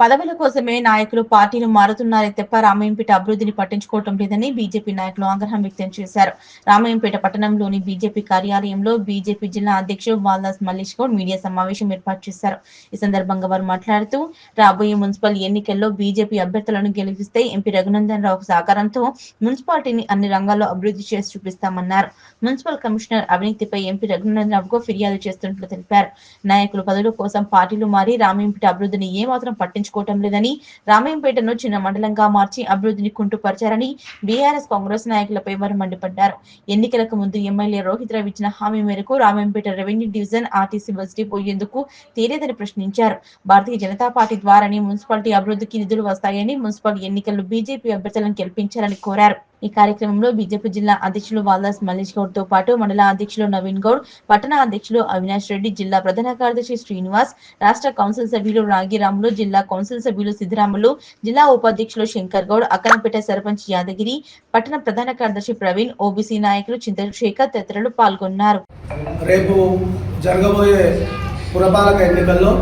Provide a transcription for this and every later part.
పదవుల కోసమే నాయకులు పార్టీలు మారుతున్నారే తప్ప రామయ్యంపేట అభివృద్ధిని పట్టించుకోవటం లేదని బీజేపీ నాయకులు ఆగ్రహం వ్యక్తం చేశారు. రామయ్యంపేట పట్టణంలోని బీజేపీ కార్యాలయంలో బీజేపీ జిల్లా అధ్యక్షుడు వాల్దాస్ మల్లేష్ గౌడ్ మీడియా సమావేశం ఏర్పాటు చేశారు. ఈ సందర్భంగా వారు మాట్లాడుతూ రాబోయే మున్సిపల్ ఎన్నికల్లో బీజేపీ అభ్యర్థులను గెలిపిస్తే ఎంపీ రఘునందన్ రావు సహకారంతో మున్సిపాలిటీని అన్ని రంగాల్లో అభివృద్ధి చేసి చూపిస్తామన్నారు. మున్సిపల్ కమిషనర్ అవినీతిపై ఎంపీ రఘునందన్ రావుకు ఫిర్యాదు చేస్తున్నట్లు తెలిపారు. నాయకులు పదవుల కోసం పార్టీలు మారి రామాయంపేట అభివృద్ధిని ఏమాత్రం పట్టించుకోవటం లేదని రామాయంపేటను చిన్న మండలంగా మార్చి అభివృద్ధిని కుంటుపరిచారని బీఆర్ఎస్ కాంగ్రెస్ నాయకులపై వారు మండిపడ్డారు. ఎన్నికలకు ముందు ఎమ్మెల్యే రోహిత్ రావు ఇచ్చిన హామీ మేరకు Ramayampet revenue division RTC bus depot ఎందుకు తీరేదని ప్రశ్నించారు. భారతీయ జనతా పార్టీ ద్వారానే మున్సిపాలిటీ అభివృద్ధికి నిధులు వస్తాయని మున్సిపల్ ఎన్నికల్లో బీజేపీ అభ్యర్థులను గెలిపించాలని కోరారు. ఈ కార్యక్రమంలో బీజేపీ జిల్లా అధ్యక్షులు వాల్దాస్ మల్లేష్ గౌడ్తో పాటు మండల అధ్యక్షులు నవీన్ గౌడ్ పట్టణ అధ్యక్షులు అవినాష్ రెడ్డి జిల్లా ప్రధాన కార్యదర్శి శ్రీనివాస్ రాష్ట్ర కౌన్సిల్ సభ్యులు రాగిరాములు జిల్లా కౌన్సిల్ సభ్యులు సిద్ధరాములు జిల్లా ఉపాధ్యక్షులు శంకర్ గౌడ్ అక్కనపేట సర్పంచ్ యాదగిరి పట్టణ ప్రధాన కార్యదర్శి ప్రవీణ్ ఓబీసీ నాయకులు చింతశేఖర్ తదితరులు పాల్గొన్నారు. రేపు జరగబోయే పురపాలక ఎన్నికల్లో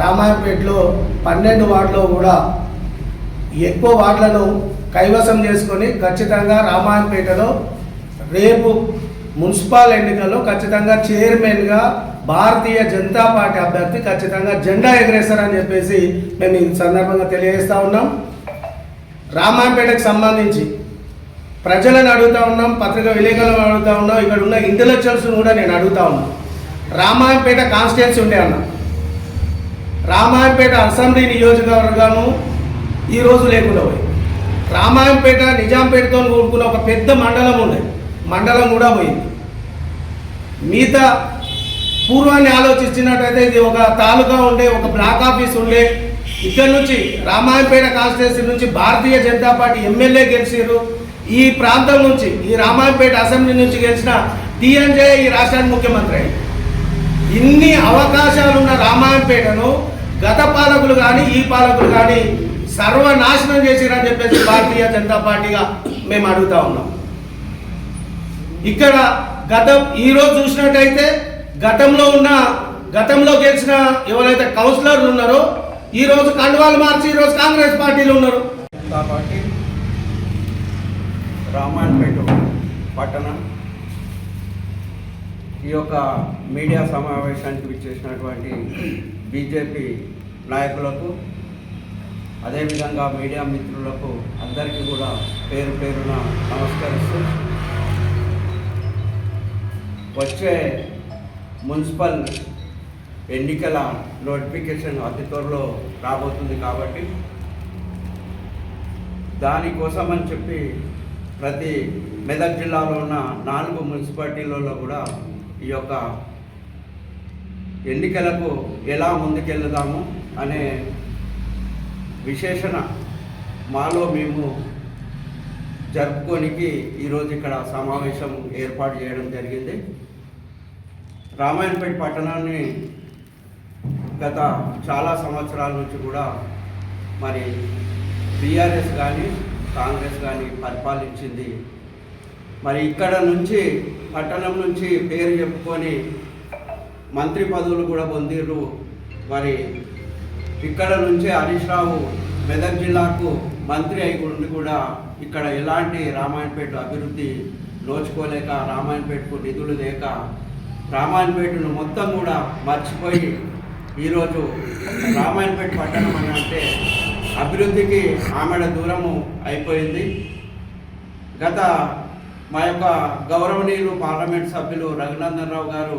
రామాయపేటలో పన్నెండు వార్డులో కూడా ఎక్కువ వార్డులను కైవసం చేసుకొని ఖచ్చితంగా రామాయణపేటలో రేపు మున్సిపల్ ఎన్నికల్లో ఖచ్చితంగా చైర్మన్గా భారతీయ జనతా పార్టీ అభ్యర్థి ఖచ్చితంగా జెండా ఎగరేస్తారని చెప్పేసి మేము ఈ సందర్భంగా తెలియజేస్తూ ఉన్నాం. రామాయపేటకు సంబంధించి ప్రజలను అడుగుతా ఉన్నాం పత్రికా విలేకరులను అడుగుతా ఉన్నాం ఇక్కడ ఉన్న ఇంటలెక్చువల్స్ కూడా నేను అడుగుతా ఉన్నాను రామాయణపేట కాన్స్టిట్యున్సీ ఉండే అన్న రామాయణపేట అసెంబ్లీ నియోజకవర్గము ఈరోజు లేకుండా పోయి రామాయంపేట నిజాంపేటతో కూడుకున్న ఒక పెద్ద మండలం ఉండే. మండలం కూడా పోయింది. మిగతా పూర్వాన్ని ఆలోచించినట్టయితే ఇది ఒక తాలూకా ఉండే ఒక బ్లాక్ ఆఫీస్ ఉండే. ఇక్కడ నుంచి రామాయంపేట కాన్స్టిట్యున్సీ నుంచి భారతీయ జనతా పార్టీ ఎమ్మెల్యే గెలిచారు ఈ ప్రాంతం నుంచి ఈ రామాయంపేట అసెంబ్లీ నుంచి గెలిచిన టీఎన్జే ఈ రాష్ట్రానికి ముఖ్యమంత్రి అయ్యింది ఇన్ని అవకాశాలున్న రామాయంపేటను గత పాలకులు కానీ ఈ పాలకులు కానీ సర్వనాశనం చేసిరని చెప్పేసి భారతీయ జనతా పార్టీగా మేము అడుగుతా ఉన్నాం. ఇక్కడ గతం ఈరోజు చూసినట్టయితే గతంలో ఉన్న గతంలో గెలిచిన ఎవరైతే కౌన్సిలర్లు ఉన్నారో ఈ రోజు కండువాలు మార్చి ఈ రోజు కాంగ్రెస్ పార్టీలు ఉన్నారు. కాబట్టి రామాయణపేట పట్టణం ఈ యొక్క మీడియా సమావేశానికి విచ్చేసినటువంటి బీజేపీ నాయకులకు అదేవిధంగా మీడియా మిత్రులకు అందరికీ కూడా పేరు పేరున నమస్కరిస్తూ వచ్చే మున్సిపల్ ఎన్నికల నోటిఫికేషన్ అతి త్వరలో రాబోతుంది కాబట్టి దానికోసం అని చెప్పి ప్రతి మెదక్ జిల్లాలో ఉన్న నాలుగు మున్సిపాలిటీలలో కూడా ఈ యొక్క ఎన్నికలకు ఎలా ముందుకెళ్దాము అనే విశేషణ మాలో మేము జరుపుకోనికి ఈరోజు ఇక్కడ సమావేశం ఏర్పాటు చేయడం జరిగింది. రామాయణపేట పట్టణాన్ని గత చాలా సంవత్సరాల నుంచి కూడా మరి బీఆర్ఎస్ కానీ కాంగ్రెస్ కానీ పరిపాలించింది. మరి ఇక్కడ నుంచి పట్టణం నుంచి పేరు చెప్పుకొని మంత్రి పదవులు కూడా పొందిర్రు మరి ఇక్కడ నుంచి హరీష్ రావు మెదక్ జిల్లాకు మంత్రి అయి ఉండి కూడా ఇక్కడ ఎలాంటి రామాయణపేట అభివృద్ధి నోచుకోలేక రామాయణపేటకు నిధులు లేక రామాయణపేటను మొత్తం కూడా మర్చిపోయి ఈరోజు రామాయణపేట పట్టణం అని అంటే అభివృద్ధికి ఆమెడ దూరము అయిపోయింది. గత మా యొక్క గౌరవనీయులు పార్లమెంట్ సభ్యులు రఘునందన్ రావు గారు